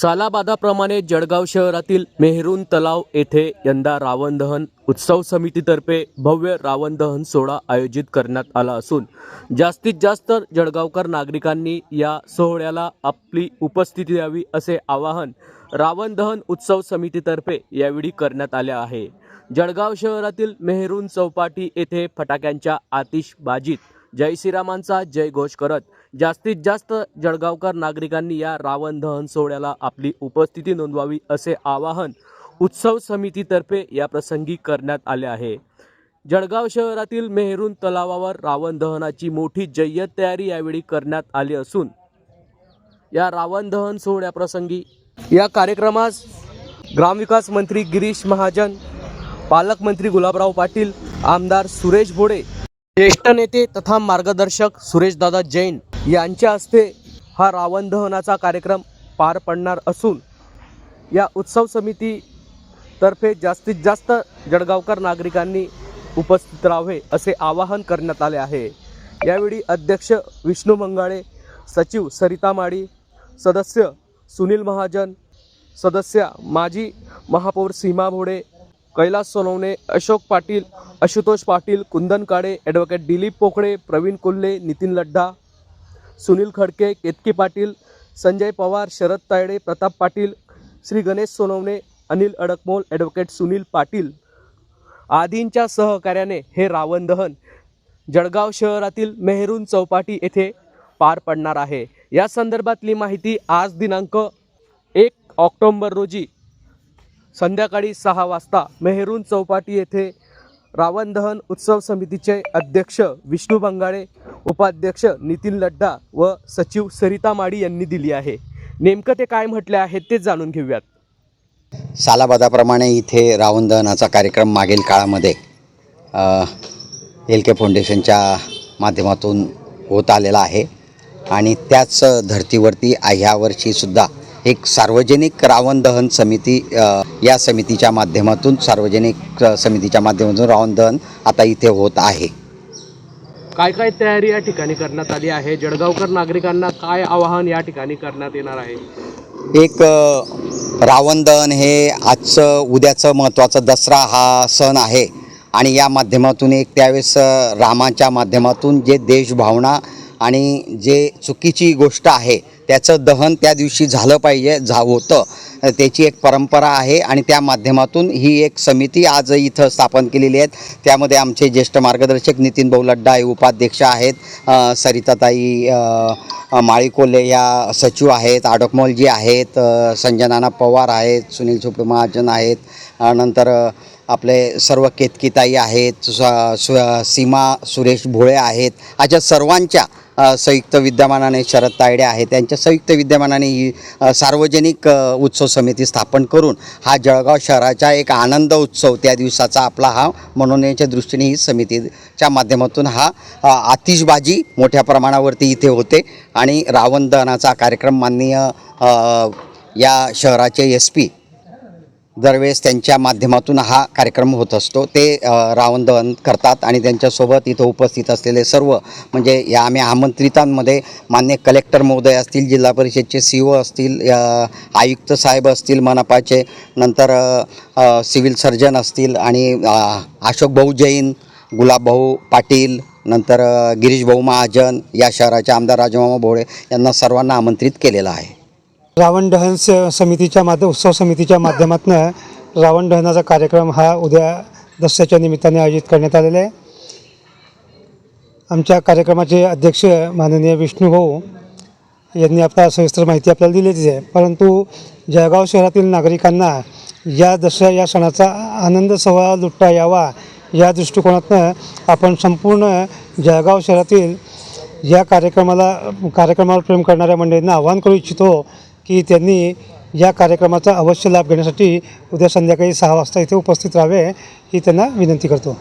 सालाबादाप्रमाणे जळगाव शहरातील मेहरून तलाव येथे यंदा रावण दहन उत्सव समितीतर्फे भव्य रावण दहन सोहळा आयोजित करण्यात आला असून जास्तीत जास्त जळगावकर नागरिकांनी या सोहळ्याला आपली उपस्थिती द्यावी असे आवाहन रावण दहन उत्सव समितीतर्फे यावेळी करण्यात आले आहे. जळगाव शहरातील मेहरून चौपाटी येथे फटाक्यांच्या आतिषबाजीत जय श्रीरामांचा जयघोष करत जास्तीत जास्त जळगावकर नागरिकांनी या रावण दहन सोहळ्याला आपली उपस्थिती नोंदवावी असे आवाहन उत्सव समितीतर्फे या प्रसंगी करण्यात आले आहे. जळगाव शहरातील मेहरून तलावावर रावण दहनाची मोठी जय्यत तयारी यावेळी करण्यात आली असून या रावण दहन सोहळ्याप्रसंगी या कार्यक्रमास ग्रामविकास मंत्री गिरीश महाजन पालकमंत्री गुलाबराव पाटील आमदार सुरेश भोडे ज्येष्ठ नेते तथा मार्गदर्शक सुरेशदादा जैन यांच्या हस्ते हा रावण दहनाचा कार्यक्रम पार पडणार असून या उत्सव समितीतर्फे जास्तीत जास्त जळगावकर नागरिकांनी उपस्थित राहावे असे आवाहन करण्यात आले आहे. यावेळी अध्यक्ष विष्णू मंगाळे सचिव सरिता माडी सदस्य सुनील महाजन सदस्य माजी महापौर सीमा भोडे कैलास सोनवणे अशोक पाटील आशुतोष पाटील कुंदन काळे ॲडव्होकेट दिलीप पोकळे प्रवीण कोल्हे नितीन लड्डा सुनील खडके केतकी पाटील संजय पवार शरद तायडे प्रताप पाटील श्री गणेश सोनवणे अनिल अडकमोल ॲडव्होकेट सुनील पाटील. आदींच्या सहकार्याने हे रावण दहन जळगाव शहरातील मेहरून चौपाटी येथे पार पडणार आहे. या संदर्भातली माहिती आज दिनांक एक ऑक्टोंबर रोजी संध्याकाळी सहा वाजता मेहरून चौपाटी येथे रावण दहन उत्सव समितीचे अध्यक्ष विष्णू बंगाळे उपाध्यक्ष नितीन लड्डा व सचिव सरिता माडी यांनी दिली आहे. नेमकं ते काय म्हटले आहेत ते जाणून घेऊयात. सालाबादाप्रमाणे इथे रावण दहनाचा कार्यक्रम मागील काळामध्ये एल के फाउंडेशनच्या माध्यमातून होत आलेला आहे. आणि त्याच धर्तीवरती ह्यावर्षीसुद्धा एक सार्वजनिक रावण दहन समिती या समितीच्या माध्यमातून सार्वजनिक समितीच्या माध्यमातून रावण दहन आता इथे होत आहे. काय काय तयारी या ठिकाणी करण्यात आली आहे? जळगावकर नागरिकांना काय आवाहन या ठिकाणी करण्यात येणार आहे? एक रावण दहन हे आजचं उद्याचं महत्त्वाचं दसरा हा सण आहे. आणि या माध्यमातून एक त्यावेळेस रामाच्या माध्यमातून जे देशभावना आणि जे चुकीची गोष्ट आहे त्याचं दहन त्या दिवशी झालं पाहिजे झा होतं. त्याची एक परंपरा आहे आणि त्या माध्यमातून ही एक समिती आज इथं स्थापन केलेली आहेत. त्यामध्ये आमचे ज्येष्ठ मार्गदर्शक नितीन भाऊ लड्डा हे उपाध्यक्ष आहेत. सरिताताई माळीकोले या सचिव आहेत. आडकमोलजी आहेत. संजनाना पवार आहेत. सुनील सुप्रमहाजन आहेत. नंतर आपले सर्व केतकीताई आहेत सु- सीमा सुरेश भोळे आहेत अशा सर्वांच्या संयुक्त विद्यमानाने शरद तायडे आहेत त्यांच्या संयुक्त विद्यमानाने ही सार्वजनिक उत्सव समिती स्थापन करून हा जळगाव शहराचा एक आनंद उत्सव त्या दिवसाचा आपला हा मनोनयनाच्या दृष्टीने ही समितीच्या माध्यमातून हा आतिषबाजी मोठ्या प्रमाणावरती इथे होते आणि रावण दहनाचा कार्यक्रम माननीय या शहराचे एस पी दरवेळेस त्यांच्या माध्यमातून हा कार्यक्रम होत असतो. ते रावण दहन करतात आणि त्यांच्यासोबत इथं उपस्थित असलेले सर्व म्हणजे या आम्ही आमंत्रितांमध्ये मान्य कलेक्टर महोदय असतील जिल्हा परिषदचे सी ओ असतील आयुक्त साहेब असतील मनपाचे नंतर सिव्हिल सर्जन असतील आणि अशोक भाऊ जैन गुलाबभाऊ पाटील नंतर गिरीशभाऊ गिरीश भाऊ महाजन या शहराचे आमदार राजमामा भोळे यांना सर्वांना आमंत्रित केलेलं आहे. रावण दहन स समितीच्या माध्य उत्सव समितीच्या माध्यमातून रावण दहनाचा कार्यक्रम हा उद्या दसऱ्याच्या निमित्ताने आयोजित करण्यात आलेला आहे. आमच्या कार्यक्रमाचे अध्यक्ष माननीय विष्णूभाऊ यांनी आपला सविस्तर माहिती आपल्याला दिलेलीच आहे. परंतु जळगाव शहरातील नागरिकांना या दसऱ्या या सणाचा आनंद सोहळा लुटता यावा या दृष्टिकोनातनं आपण संपूर्ण जळगाव शहरातील या कार्यक्रमाला कार्यक्रमावर प्रेम करणाऱ्या मंडळींना आवाहन करू इच्छितो की त्यांनी या कार्यक्रमाचा अवश्य लाभ घेण्यासाठी उद्या संध्याकाळी सहा वाजता इथे उपस्थित राहावे ही त्यांना विनंती करतो.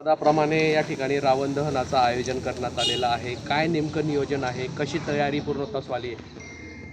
प्रमाणे या ठिकाणी रावण दहनाचं आयोजन करण्यात आलेलं आहे. काय नेमकं नियोजन आहे? कशी तयारी पूर्णत्वास आली आहे?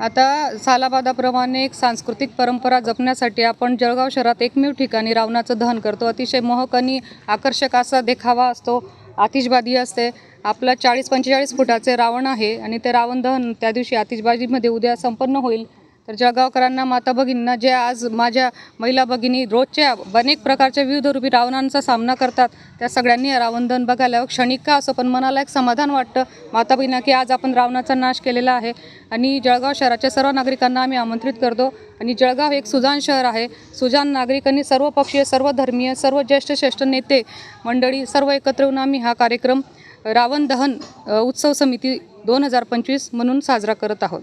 आता सालाबादाप्रमाणे एक सांस्कृतिक परंपरा जपण्यासाठी आपण जळगाव शहरात एकमेव ठिकाणी रावणाचं दहन करतो. अतिशय मोहक आणि आकर्षक असा देखावा असतो. आतिषबाजी असते. आपलं चाळीस पंचेचाळीस फुटाचे रावण आहे आणि ते रावण दहन त्या दिवशी आतिषबाजीमध्ये उद्या संपन्न होईल. तर जळगावकरांना माता भगिनींना जे आज माझ्या महिला भगिनी रोजच्या अनेक प्रकारच्या विविध रूपी रावणांचा सामना करतात त्या सगळ्यांनी रावणधन बघायला क्षणिक का असं पण मनाला एक समाधान वाटतं. माता भगिनींना की आज आपण रावणाचा नाश केलेला आहे आणि जळगाव शहराच्या सर्व नागरिकांना आम्ही आमंत्रित करतो. आणि जळगाव एक सुजान शहर आहे. सुजान नागरिकांनी सर्व पक्षीय सर्व धर्मीय सर्व ज्येष्ठ श्रेष्ठ नेते मंडळी सर्व एकत्र येऊन आम्ही हा कार्यक्रम रावण दहन उत्सव समिती दोन हजार पंचवीस म्हणून साजरा करत आहोत.